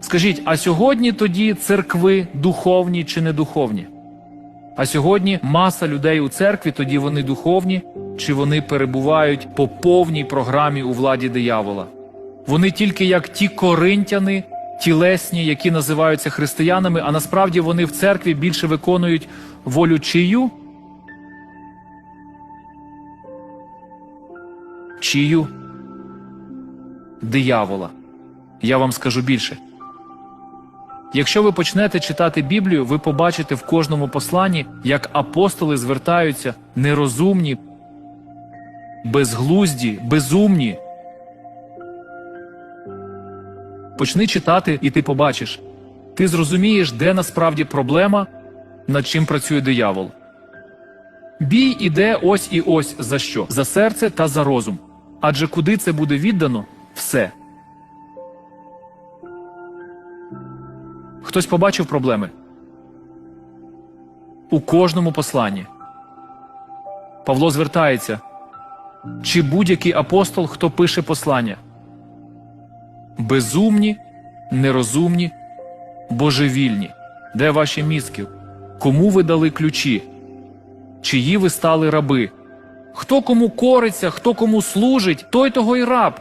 Скажіть, а сьогодні тоді церкви духовні чи не духовні? А сьогодні маса людей у церкві, тоді вони духовні, чи вони перебувають по повній програмі у владі диявола? Вони тільки як ті коринтяни, тілесні, які називаються християнами, а насправді вони в церкві більше виконують волю чию? Чию? Диявола. Я вам скажу більше. Якщо ви почнете читати Біблію, ви побачите в кожному посланні, як апостоли звертаються нерозумні, безглузді, безумні. Почни читати, і ти побачиш. Ти зрозумієш, де насправді проблема, над чим працює диявол. Бій іде ось і ось за що? За серце та за розум. Адже куди це буде віддано все. Хтось побачив проблеми? У кожному посланні. Павло звертається. Чи будь-який апостол, хто пише послання? Безумні, нерозумні, божевільні. Де ваші мізки? Кому ви дали ключі? Чиї ви стали раби? Хто кому кориться, хто кому служить, той того й раб.